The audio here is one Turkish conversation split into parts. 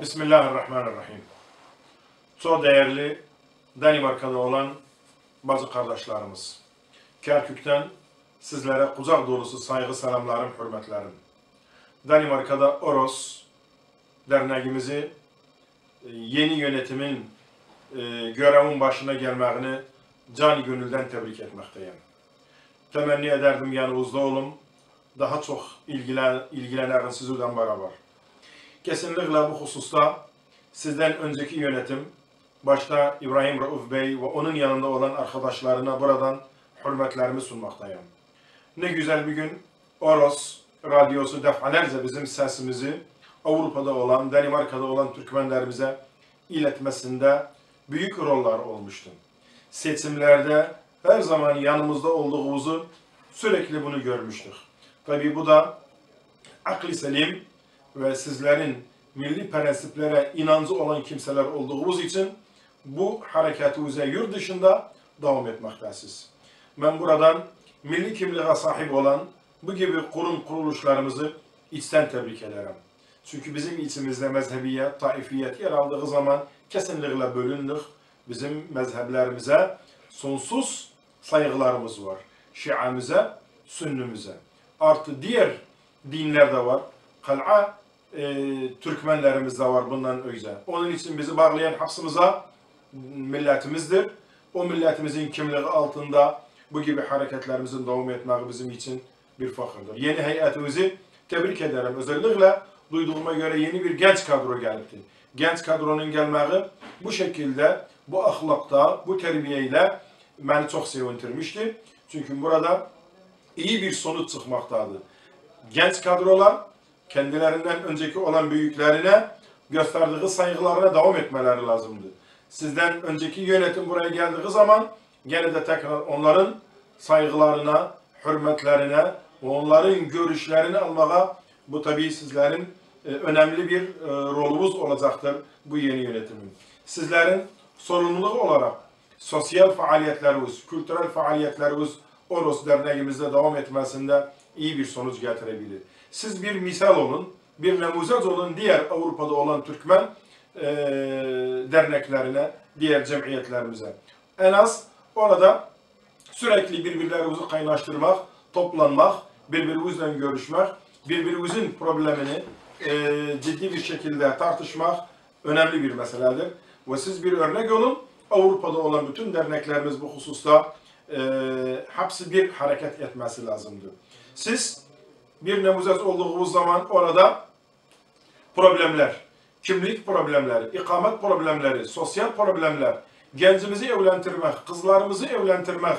Bismillahirrahmanirrahim. Çok değerli Danimarka'da olan bazı kardeşlerimiz. Kerkük'ten sizlere kucak dolusu saygı selamlarım, hürmetlerim. Danimarka'da Oros derneğimizi e, yeni yönetimin e, görevin başına gelmesini cani gönülden tebrik etmekteyim. Temenni ederdim yanınızda olun. Daha çok ilgilen, ilgilenerin sizden beraber. Kesinlikle bu hususta sizden önceki yönetim, başta İbrahim Rauf Bey ve onun yanında olan arkadaşlarına buradan hürmetlerimi sunmaktayım. Ne güzel bir gün Oros radyosu defalarca bizim sesimizi Avrupa'da olan, Danimarka'da olan Türkmenlerimize iletmesinde büyük roller olmuştu. Seçimlerde her zaman yanımızda olduğumuzu sürekli bunu görmüştük. Tabii bu da akli selim ve sizlerin milli prensiplere inancı olan kimseler olduğumuz için bu hareketimize yurt dışında devam etmektesiz. Ben buradan milli kimliğe sahip olan bu gibi kurum kuruluşlarımızı içten tebrik ederim. Çünkü bizim içimizde mezhebiyet, taifiyet yer aldığı zaman kesinlikle bölündük. Bizim mezheplerimize sonsuz saygılarımız var. Şia'mize, Sünnümüze. Artı diğer dinler de var. Kal'a e, Türkmenlerimiz de var bundan öyle. Onun için bizi bağlayan hapsımıza milletimizdir. O milletimizin kimliği altında bu gibi hareketlerimizin devam etmeyi bizim için bir fakırdır. Yeni heyetimizi tebrik ederim. Özellikle duyduğuma göre yeni bir genç kadro geldi. Genç kadronun gelmeyi bu şekilde, bu ahlakta, bu terbiyeyle beni çok sevindirmişti. Çünkü burada iyi bir sonuç çıkmaktadır. Genç kadrolar kendilerinden önceki olan büyüklerine gösterdiği saygılarına devam etmeleri lazımdı. Sizden önceki yönetim buraya geldiği zaman gene de tekrar onların saygılarına, hürmetlerine onların görüşlerini almaya bu tabii sizlerin e, önemli bir e, rolunuz olacaktır bu yeni yönetimin. Sizlerin sorumluluk olarak sosyal faaliyetleriniz, kültürel faaliyetleriniz Oros derneğimizde devam etmesinde iyi bir sonuç getirebilir. Siz bir misal olun, bir nemuzet olun diğer Avrupa'da olan Türkmen e, derneklerine, diğer cemiyetlerimize. En az orada sürekli birbirlerimizi kaynaştırmak, toplanmak, birbirimizle görüşmek, birbirimizin problemini e, ciddi bir şekilde tartışmak önemli bir meseledir. Ve siz bir örnek olun, Avrupa'da olan bütün derneklerimiz bu hususta e, hepsi bir hareket etmesi lazımdır. Siz bir nemuzet olduğunuz zaman orada problemler, kimlik problemleri, ikamet problemleri, sosyal problemler, gencimizi evlendirmek, kızlarımızı evlendirmek,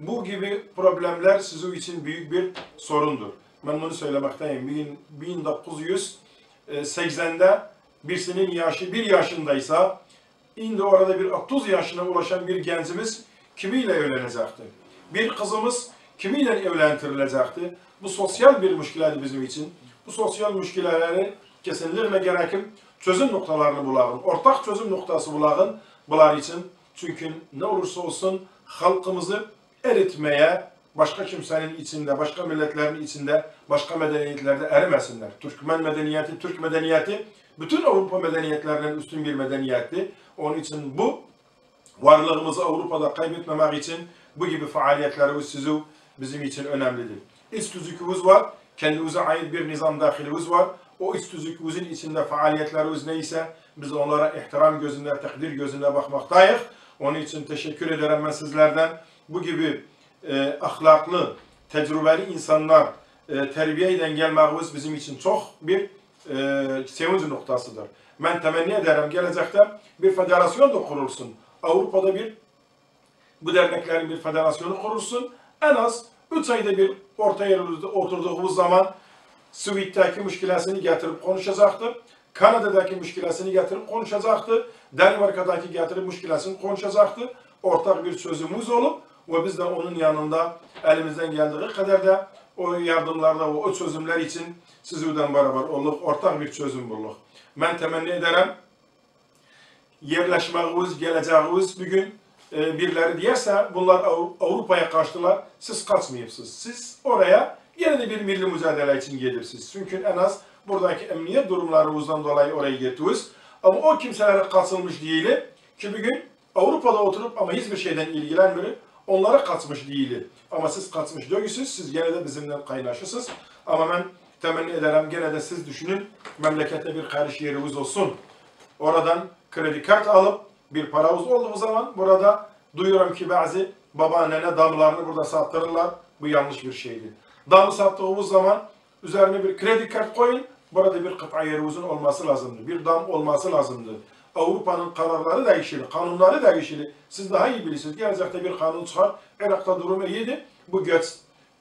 bu gibi problemler sizin için büyük bir sorundur. Ben bunu söylemekteyim. 1980'de birisinin yaşı bir yaşındaysa, şimdi orada bir 30 yaşına ulaşan bir gencimiz kimiyle evlenecekti? Bir kızımız kimiyle evlendirilecekti? Bu sosyal bir müşkilaydı bizim için. Bu sosyal müşkileleri kesinlikle gerekim çözüm noktalarını bulalım. Ortak çözüm noktası bulalım bunlar için. Çünkü ne olursa olsun halkımızı eritmeye, başka kimsenin içinde, başka milletlerin içinde, başka medeniyetlerde erimesinler. Türkmen medeniyeti, Türk medeniyeti bütün Avrupa medeniyetlerinin üstün bir medeniyetti. Onun için bu varlığımızı Avrupa'da kaybetmemek için bu gibi faaliyetlerimiz sizi bizim için önemlidir. İç tüzükümüz var, kendimize ait bir nizam dahilimiz var. O iç tüzükümüzün içinde faaliyetlerimiz neyse biz onlara ihtiram gözünde, takdir gözünde bakmaktayız. Onun için teşekkür ederim ben sizlerden. Bu gibi e, ahlaklı, tecrübeli insanlar e, terbiyeden gelmemiz bizim için çok bir e, sevinç noktasıdır. Ben temenni ederim gelecekte bir federasyon da kurulsun. Avrupa'da bir bu derneklerin bir federasyonu kurulsun. ən az 3 ayda bir orta yerdə oturduğumuz zaman Suvitdəki müşkiləsini gətirib konuşacaqdı. Kanadadakı müşkiləsini gətirib konuşacaqdı. Danimarkadakı gətirib müşkiləsini konuşacaqdı. Ortaq bir sözümüz olub və biz də onun yanında əlimizdən gəldiyi qədər də o yardımlarda və o çözümlər üçün sizlərdən bərabər olduq, ortaq bir çözüm bulduq. Mən təmənni edərəm yerləşməyiniz, gələcəyiniz bu gün e, birileri diyerse bunlar Avrupa'ya kaçtılar, siz kaçmayıpsınız. Siz oraya yine de bir milli mücadele için gelirsiniz. Çünkü en az buradaki emniyet durumlarımızdan dolayı oraya gittiniz. Ama o kimselere katılmış değilim ki bugün Avrupa'da oturup ama hiçbir şeyden ilgilenmiyor. Onlara katmış değilim. Ama siz katmış değilsiniz. Siz gene de bizimle kaynaşırsınız. Ama ben temenni ederim gene de siz düşünün memlekette bir karış yeriniz olsun. Oradan kredi kart alıp bir paramız olduğu zaman burada duyuyorum ki bazı babaannene damlarını burada sattırırlar. Bu yanlış bir şeydi. Damı sattığımız zaman üzerine bir kredi kart koyun. Burada bir kıta yerinizin olması lazımdı. Bir dam olması lazımdı. Avrupa'nın kararları değişir, kanunları değişir. Siz daha iyi bilirsiniz. Gelecekte bir kanun çıkar. Irak'ta durum iyiydi. Bu göç,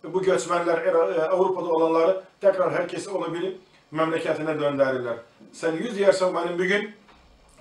bu göçmenler Ira- Avrupa'da olanları tekrar herkes olabilir memleketine döndürürler. Sen yüz yersen benim bugün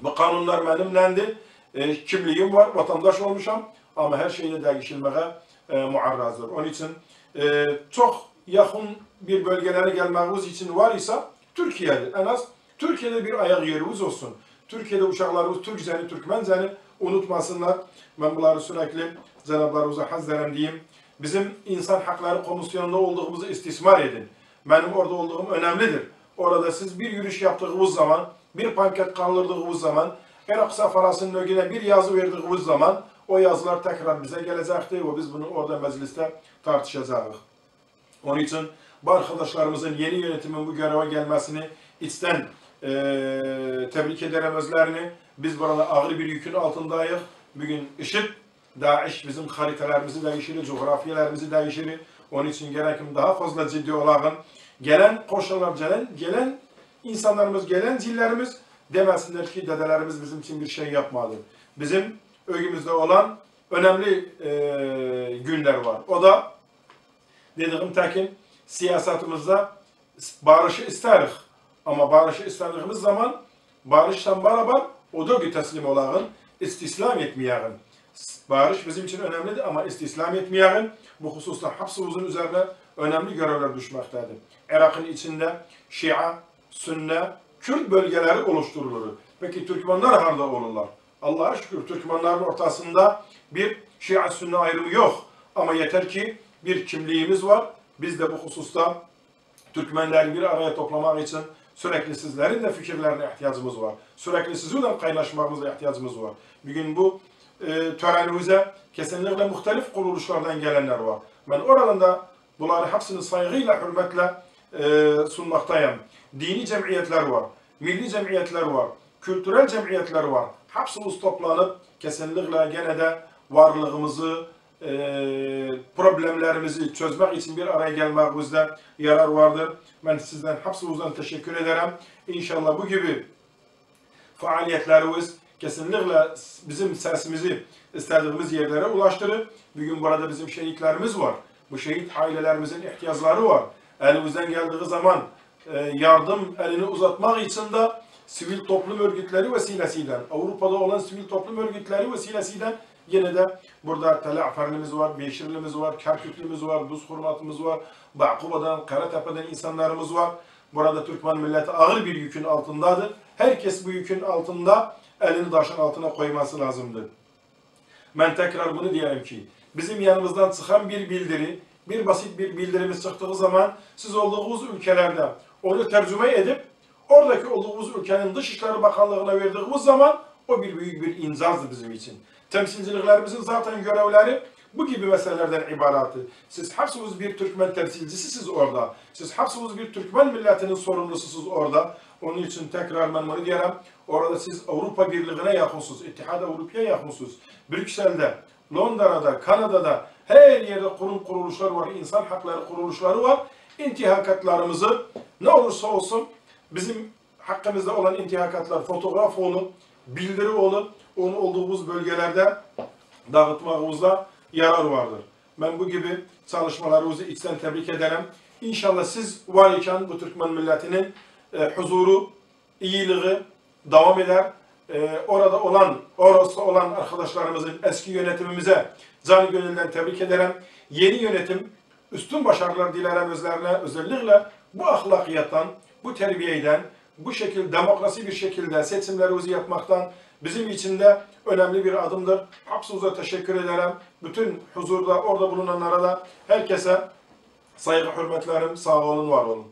bu kanunlar benimlendi. E, kimliğim var, vatandaş olmuşam ama her şeyde değişilmeye e, muarrazdır. Onun için e, çok yakın bir bölgelere gelmemiz için var ise Türkiye'de en az Türkiye'de bir ayak yerimiz olsun. Türkiye'de uşaklarımız Türk zeni, Türkmen zeni unutmasınlar. Ben bunları sürekli Cenab-ı Hazretlerim diyeyim. Bizim insan hakları komisyonunda olduğumuzu istismar edin. Benim orada olduğum önemlidir. Orada siz bir yürüyüş yaptığınız zaman, bir pankart kaldırdığınız zaman, Irak safarasının önüne bir yazı verdiğiniz zaman o yazılar tekrar bize gelecektir ve biz bunu orada mecliste tartışacağız. Onun için bu arkadaşlarımızın yeni yönetimin bu göreve gelmesini içten eee tebrik ederim özlerini. Biz burada ağır bir yükün altındayız. Bugün IŞİD, DAEŞ bizim haritalarımızı değiştirir, coğrafyalarımızı değiştirir. Onun için gerekim daha fazla ciddi olalım. Gelen koşullar, gelen, gelen insanlarımız, gelen zillerimiz demesinler ki dedelerimiz bizim için bir şey yapmadı. Bizim ögümüzde olan önemli eee, günler var. O da dediğim tekin siyasetimizde barışı isteriz. Ama barışı istediğimiz zaman barıştan beraber o da teslim olağın, istislam etmeyeğin. Barış bizim için önemlidir ama istislam etmeyeğin bu hususta hapsımızın üzerine önemli görevler düşmektedir. Irak'ın içinde Şia, Sünne, Kürt bölgeleri oluşturulur. Peki Türkmenler harda olurlar? Allah'a şükür Türkmenlerin ortasında bir Şia Sünne ayrımı yok. Ama yeter ki bir kimliğimiz var. Biz de bu hususta Türkmenleri bir araya toplamak için sürekli sizlerin de fikirlerine ihtiyacımız var. Sürekli sizinle kaynaşmamıza ihtiyacımız var. Bugün bu e, törenimize kesinlikle muhtelif kuruluşlardan gelenler var. Ben oradan da bunları hepsini saygıyla, hürmetle e, sunmaktayım. Dini cemiyetler var, milli cemiyetler var, kültürel cemiyetler var. Hepsimiz toplanıp kesinlikle gene de varlığımızı, e, problemlerimizi çözmek için bir araya gelmemizde yarar vardır. Ben sizden hepsinizden teşekkür ederim. İnşallah bu gibi faaliyetlerimiz kesinlikle bizim sesimizi istediğimiz yerlere ulaştırır. Bugün burada bizim şehitlerimiz var. Bu şehit ailelerimizin ihtiyaçları var. Elimizden geldiği zaman e, yardım elini uzatmak için de sivil toplum örgütleri vesilesiyle, Avrupa'da olan sivil toplum örgütleri vesilesiyle yine de burada Tel Aferlimiz var, Beşirlimiz var, Kerküklümüz var, Buz Hurmatımız var, Bakuba'dan, Karatepe'den insanlarımız var. Burada Türkmen milleti ağır bir yükün altındadır. Herkes bu yükün altında elini taşın altına koyması lazımdır. Ben tekrar bunu diyeyim ki bizim yanımızdan çıkan bir bildiri, bir basit bir bildirimiz çıktığı zaman siz olduğunuz ülkelerde onu tercüme edip oradaki olduğumuz ülkenin Dışişleri Bakanlığı'na verdiğimiz zaman o bir büyük bir imzazdır bizim için. Temsilciliklerimizin zaten görevleri bu gibi meselelerden ibarettir. Siz hepsiniz bir Türkmen temsilcisisiniz orada. Siz hepsiniz bir Türkmen milletinin sorumlususunuz orada. Onun için tekrar ben bunu diyelim. Orada siz Avrupa Birliği'ne yakınsınız. İttihad Avrupa'ya yakınsınız. Brüksel'de, Londra'da, Kanada'da her yerde kurum kuruluşlar var. insan hakları kuruluşları var. İntihakatlarımızı ne olursa olsun bizim hakkımızda olan intihakatlar fotoğraf olup, bildiri olup, onu olduğumuz bölgelerde dağıtmamızda yarar vardır. Ben bu gibi çalışmalarınızı içten tebrik ederim. İnşallah siz var iken bu Türkmen milletinin e, huzuru, iyiliği devam eder. E, orada olan, orası olan arkadaşlarımızın eski yönetimimize canı gönülden tebrik ederim. Yeni yönetim üstün başarılar dilerim özlerine özellikle bu ahlakiyattan, bu terbiyeden, bu şekilde demokrasi bir şekilde seçimlerimizi yapmaktan bizim için de önemli bir adımdır. Hapsuza teşekkür ederim. Bütün huzurda orada bulunanlara da herkese saygı hürmetlerim. Sağ olun, var olun.